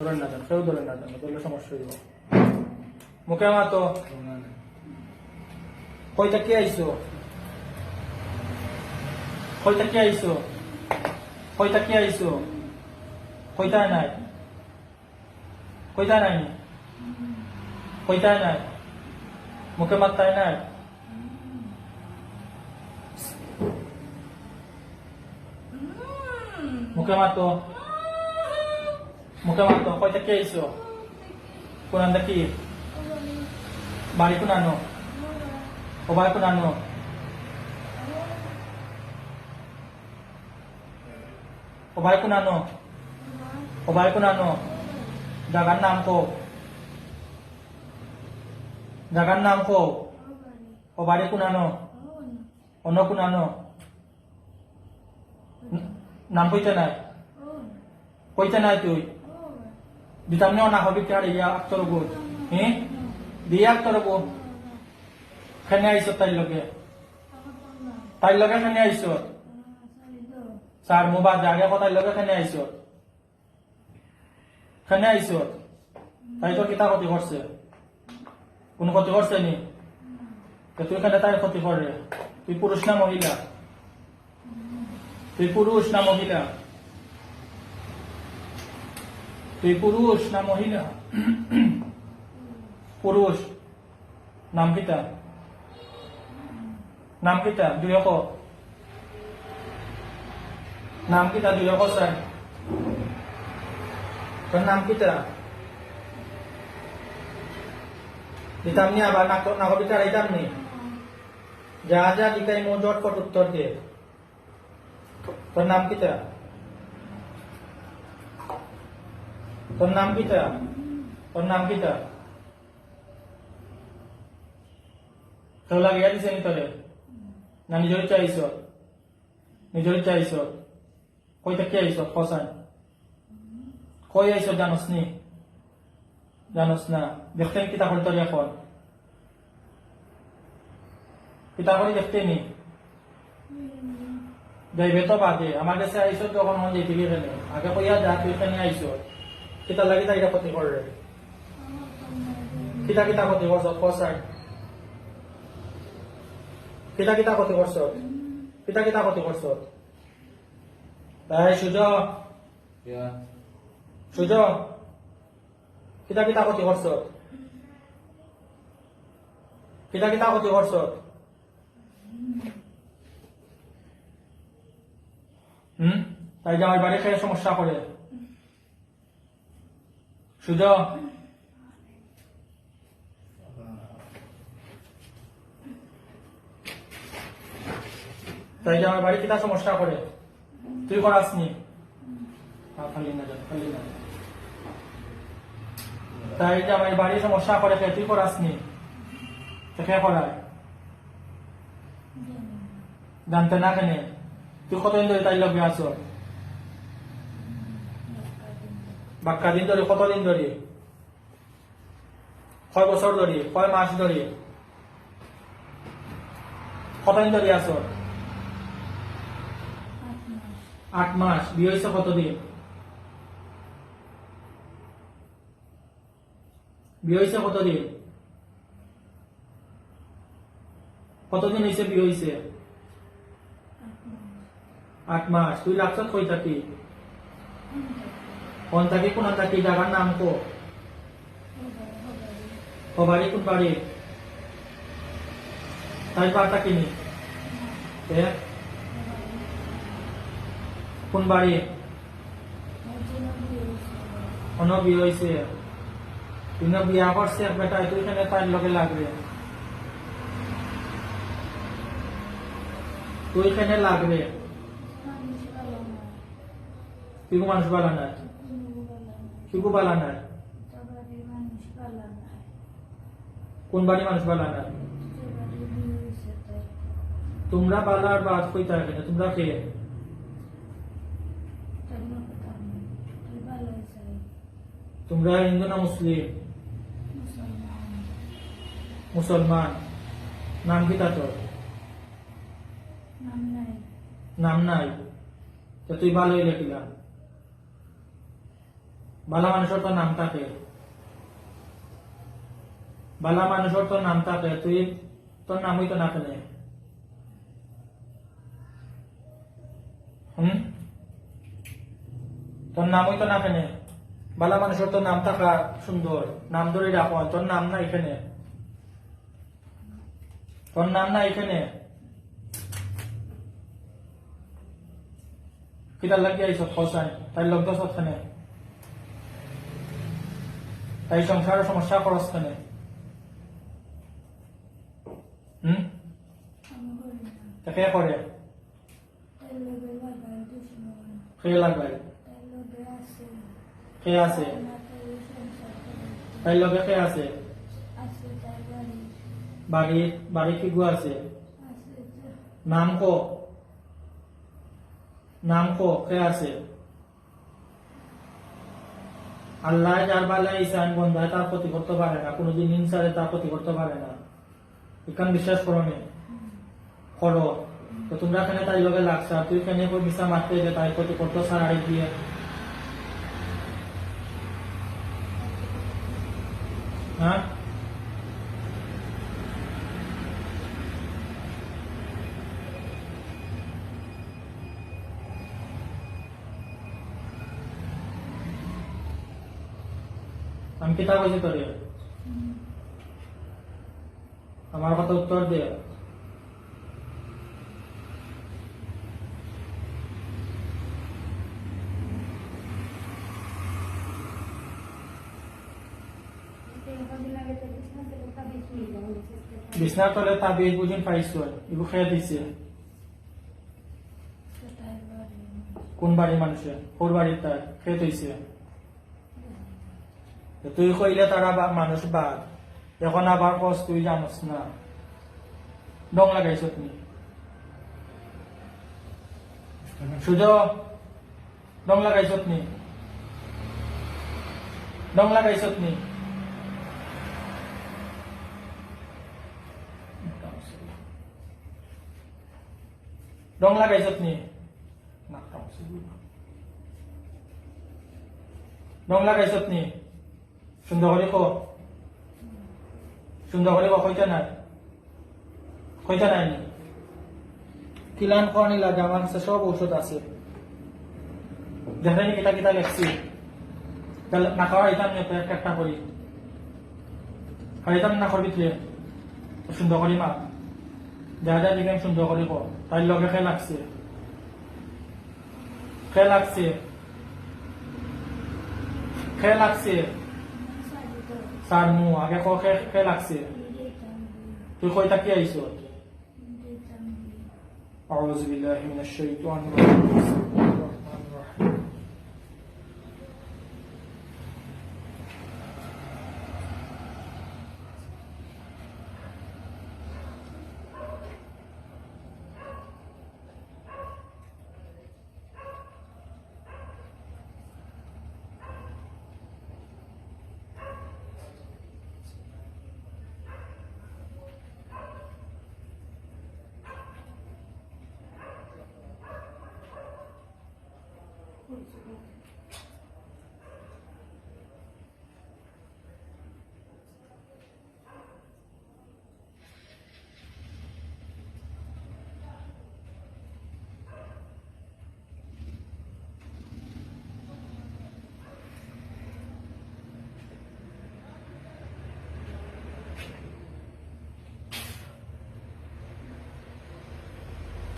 ধরেন না দেন কেউ ধরেন না দেন ধরলে সমস্যা হইব মুখে মাতো কইটা কে আইছো কইটা কে আইছো কইটা কে আইছো কইটা নাই কইটা নাই কইটা নাই মুখে মাত্তাই নাই মুখে মাতো মুখে মাতো কইটা কে আইছো কোরআন দেখি বাড়ি কোনানো ও বাড়ি কোনানো ও বাড়ি কোনানো ও বাড়ি কোনানো জাগার নাম কো জাগার নাম কো ও বাড়ি কোনানো অন্য কোনানো নাম কইতে নাই কইতে নাই তুই দিতাম না হবি কার ইয়া আক্তর গো হ্যাঁ দিয়া আক্তর গো খানে আইছো তাই লগে। তাই লগে খানে আইছো স্যার মোবাইল জাগে কথাই লগে খানে আইছো খানে আইছো তাই তোর কিতা ক্ষতি করছে? কোন ক্ষতি করছে নি? তুই খানে তাই ক্ষতি করে তুই পুরুষ না মহিলা? তুই পুরুষ না মহিলা? তুই পুরুষ না মহিলা? পুরুষ। নাম কিতা? নাম কিতা? দুই অক নাম কিতা? দুই অক তোর নাম কিতা? দিতাম নি আবার নাক নাগরিকা রাইতাম নি? যা যা দিকাই মো জটপট উত্তর দে তোর নাম কিতা? তোর নাম কিতা তোর? নাম কিতা কেউ লাগিয়া দিছে নি তোরে না নিজের চাইছ? নিজের চাইছ? কই থেকে আইছ? ফসান? কই আইছ জানোস নি? জানোস না। দেখতে কিতা করে তোর এখন? কিতা করে দেখতে নি? যাইবে তো বাদে। আমার কাছে আইসো যখন যাইতে গেলে আগে কইয়া যা, তুই এখানে আইসো কিতা লাগি তাইটা ক্ষতি করে কিতা কিতা ক্ষতি করছ কসাই কিতা কিতা ক্ষতি করছ কিতা কিতা ক্ষতি করছ তাই সুজ Yeah. সুজ কিতা কিতা ক্ষতি করছ কিতা কিতা ক্ষতি করছ হুম তাই যে আমার বাড়ি খেয়ে সমস্যা করে সুজ তাই যে আমার বাড়ি কিতা সমস্যা করে? তুই করাস নি তাই যে। আমার বাড়ি সমস্যা করে তুই করাস নি খেয়ে করায়? জানতে না কেনে। তুই কতদিন ধরে তাই লগে আছো? বাক্কা দিন ধরে কতদিন ধরে কয় বছর ধরে কয় মাস ধরে কতদিন ধরে আছো? আট মাস। বিয়ে হয়েছে কতদিন বিয়ে হয়েছে কতদিন কতদিন হয়েছে বিয়ে হয়েছে আট মাস। তুই লাগছত কই থাকি। কোন থাকি কোন থাকি জায়গার নাম কো? ও বাড়ি কোন বাড়ি তাই পার থাকিনি এ? কোন বাড়ি কোন বিয়ে হয়েছে তুই না বিয়া করছে বেটা তুই এখানে তার লগে লাগবে। তুই এখানে লাগবে। তুই মানুষ বালা নাই কোন বাড়ি মানুষ বালা তোমরা বালার বাদ কইতা এখানে তোমরা কে? তোমরা হিন্দু না মুসলিম? মুসলমান। নাম কি তোর নাম নাই। তো তুই ভালো হইলে কিলা বালা মানুষের তো নাম থাকে বালা মানুষের তো নাম থাকে তুই তোর নাম হইতো না কেনে হুম? তোর নাম হইতো না কেনে বালা মানুষের তো নাম থাকা সুন্দর নাম ধরে রাখো তোর নাম না এখানে। তোর নাম না এখানে। কিতার লাগিয়ে আইসব খসাই তাই লগ্ন সৎখানে তাই সংসারের সমস্যা খরচ খানে হুম? তা কে করে? কে লাগাই কে আছে? তাই লগে কে আছে? বাড়ি বাড়ি কি গু আছে? নাম কো? নাম কো, কে আছে? আল্লাহ যার বালা ইসান বন্ধায় তার ক্ষতি করতে পারে না। কোনোদিন হিংসারে তার ক্ষতি করতে পারে না এখান বিশ্বাস করো নি। করো। তো তোমরা এখানে তাই লগে লাগছে। আর তুই কেন মিশা মারতে যে তাই ক্ষতি করতো সার আড়ি দিয়ে হ্যাঁ কিতা কইছি তোরে আমার কথা উত্তর দে বিছনার তলে পাইছো এগুলো খেয়ে দিছে। কোন বাড়ির মানুষের ওর বাড়ির তার খেয়ে তুই কইলে তারা বা- মানুষ বাদ এখন আবার কস তুই জানোস না ডং লাগাইছ তুমি সুজ ডং লাগাইছ তুমি ডং লাগাইছ তুমি ডং লাগাইছ তুমি ডং লাগাইছ তুমি সুন্দর করে কো সুন্দর করে কইতে নাই? কইতে নাই নি? কিলান খাওয়ানি লাগে আমার সব ঔষধ আছে। দেখেনি কিতা কিতা লেখছি। তাহলে না খাওয়া ইতাম নিয়ে একটা একটা করি। খাইতাম না করবি তুই সুন্দর করি মা দেখা যায় দিকে সুন্দর করে কো তাই লগে খেয়ে লাগছে। খেয়ে লাগছে। খেয়ে লাগছে। স্যার মু আগে ক খেয়ে খেয়ে লাগছে তুই কই তাকি আইছ أعوذ بالله من الشيطان الرجيم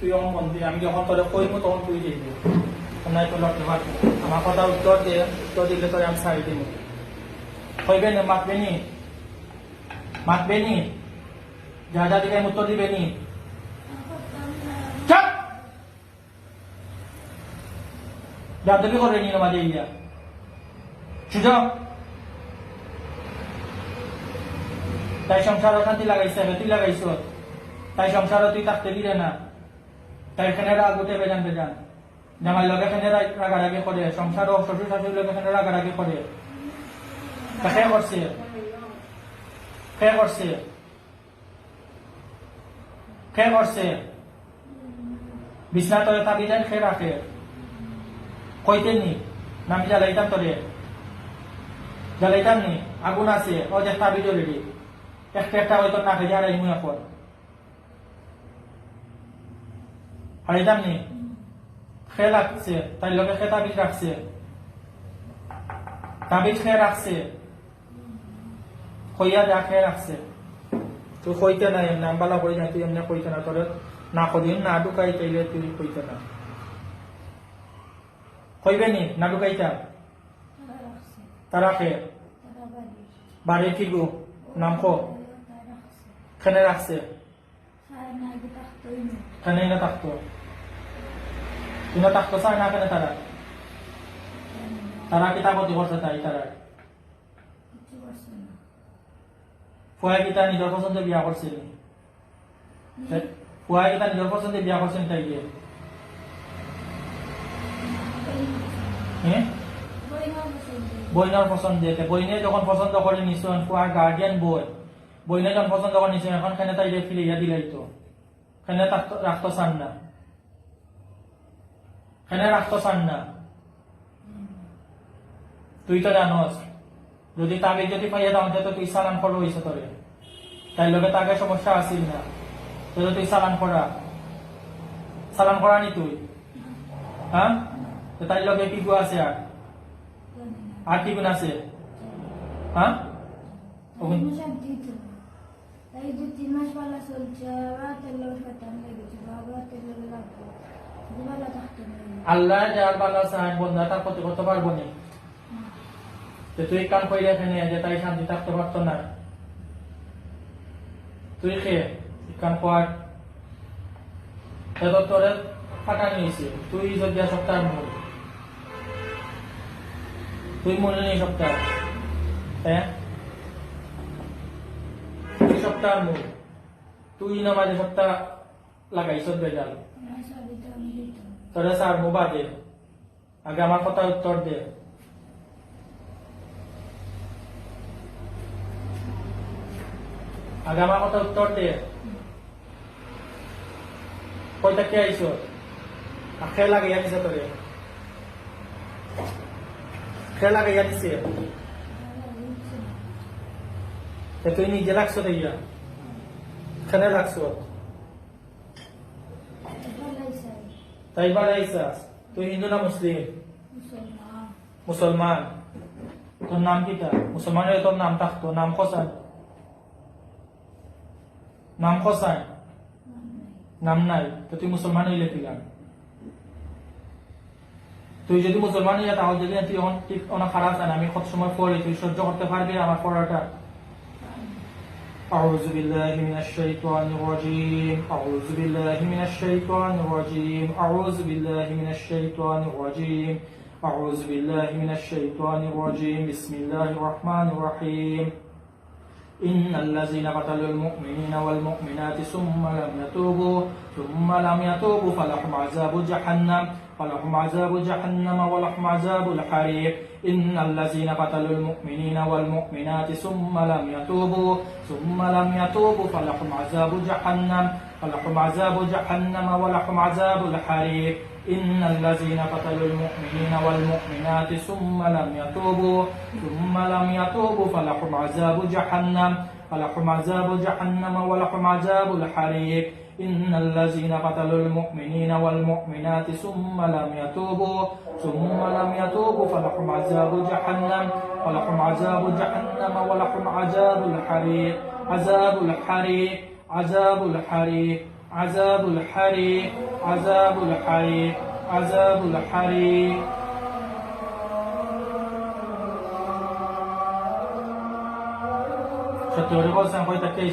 তুই আমার মন আমি যখন তোরে কইমু তখন তুই দিবি নাই তো লড়তে পারবি আমার কথা উত্তর দে, উত্তর দিলে তোরে আমি ছাড়ি দিব কইবে না, মাতবে নি? মাতবে নি? যা যা দিকে উত্তর দিবে নি? দেবি করে নি আমাদের ইয়া। সুযোগ তাই সংসার অশান্তি লাগাইছে তুই লাগাইছ। তাই সংসার তুই থাকতে দিলে না। তাই এখানে রাগ উঠে বেজান বেজান। জামাই লগে এখানে রাগ- রাগারাগি করে সংসার ও শ্বশুর শাশুড়ি লগে এখানে রাগারাগি করে কে করছে কে করছে কে করছে বিছনা তলে তাবি দেন খে রাখে কইতে নি নামি জ্বালাইতাম তোরে জ্বালাইতাম নি, আগুন আছে ও যে তাবিজ রেডি একটা একটা হয়তো না খেয়ে মুই এখন হারাইতাম নি খেয়ে লাগছে তাই লগে খেয়ে তাবিজ রাখছে। তাবিজ খেয়ে রাখছে। হইয়া যা খেয়ে রাখছে। তুই কইতে নাই নাম বালা করি না তুই এমনি কইতে না, তোর না কদিন না ঢুকাই, তাইলে তুই কইতে না। কইবে নি, না ঢুকাইতা? তারা খে বাড়ি কি গো? নাম রাখছে খেনে রাখছে। সারা না আগে থাকতোই না খেনে না থাকতো তুই না থাকতো চায় না কেন তারা তারা কি তাপতি করছে তাই তারা কিছু করছে না ফুয়া কি তার নিজের পছন্দে বিয়া করছিল ফুয়া কি তার নিজের পছন্দে বিয়া করছেন তাই গিয়ে বইনার পছন্দ বইনে যখন পছন্দ করে নিছেন ফুয়ার গার্ডিয়ান বই বইনে যখন পছন্দ করে নিছেন এখন খেনে তাই ফিরিয়া দিলাই তো খেনে থাকতো রাখতো চান না খেনে রাখতো চান না তুই তো জানোস যদি তাকে যদি পাইয়া দাও তো তুই সালান করো হইছে তোরে তাই লগে তাকে সমস্যা আসিল না তো তুই সালান করা সালান করা নি তুই হ্যাঁ তো তাই লগে কি গো আছে আর আর কি গুণ আছে হ্যাঁ তাই দু তিন মাস পালা চলছে আবার লেগেছে লাগবে। থাকতে আল্লাহ যার বালা চায় বন্ধা তার প্রতি করতে পারব নি। তো তুই কাম কইলে এখানে যে তাই শান্তি থাকতে পারতো না। তুই খেয়ে কাম কর। এত তোরে ফাটা নিয়েছে তুই যদি সপ্তাহ মূল তুই মূল নেই সপ্তাহ। হ্যাঁ? সপ্তাহ মূল। তুই না মাঝে সপ্তাহ লাগাইছ বেজাল তোরা স্যার মুবা দে আগে আমার কথা উত্তর দে। আগে আমার কথা উত্তর দে। কয়টা কে আইস খেলা লাগাইয়া দিছে তোরে। খেলা লাগাইয়া দিছে। তুই নিজে লাগছো খেলে লাগছো। তাই তুই হিন্দু না মুসলিম? মুসলমান। তোর নাম মুসলমানের তোর নাম থাকতো। নাম খসান নাম খসান নাম নাই। তো তুই মুসলমান হইলে কিলাম তুই যদি মুসলমান হইয়া তাহলে যদি তুই অনেক খারাপ আমি সব সময় পড়ি তুই সহ্য করতে পারবি আমার পড়াটা? أعوذ بالله من الشيطان الرجيم. أعوذ بالله من الشيطان الرجيم. أعوذ بالله من الشيطان الرجيم. أعوذ بالله من الشيطان الرجيم. بسم الله الرحمن الرحيم. إن الذين قتلوا المؤمنين والمؤمنات ثم لم يتوبوا ثم لم يتوبوا فلهم عذاب جهنم. فلهم عذاب جهنم ولهم عذاب الحريق. إن الذين قتلوا المؤمنين والمؤمنات ثم لم يتوبوا ثم لم يتوبوا فلهم عذاب جهنم فلهم عذاب جهنم ولهم عذاب الحريق. إن الذين قتلوا المؤمنين والمؤمنات ثم لم يتوبوا ثم لم يتوبوا فلهم عذاب جهنم فلهم عذاب جهنم ولهم عذاب الحريق. إن الذين قتلوا المؤمنين والمؤمنات ثم لم يتوبوا ثم لم يتوبوا فلهم عذاب جهنم ولهم عذاب جهنم ولهم عذاب الحريق. عذاب الحريق عذاب الحريق عذاب الحريق عذاب الحريق عذاب الحريق. شتوري بوسان خويتا كي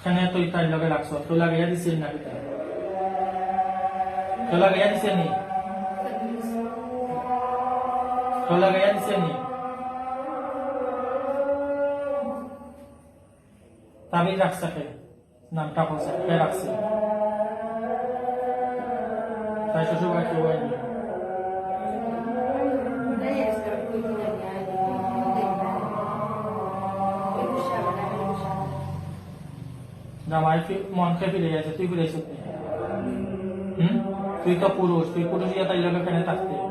খানে তুই তাই লগে রাখছ তুই লাগাইয়া দিছিস না কিতা তুই লাগাইয়া দিছে নি তুই লাগাইয়া দিছে নি তাবিজ রাখছে কে নামটা বলছে কে রাখছে তাই শ্বশুর বাড়ি কেউ হয়নি জামাই ফি- মন খেয়ে ফিরে গেছে, তুই ফিরে এসে তুই তো পুরুষ, তুই পুরুষ ইয়া তাই লোকের কেন থাকতে।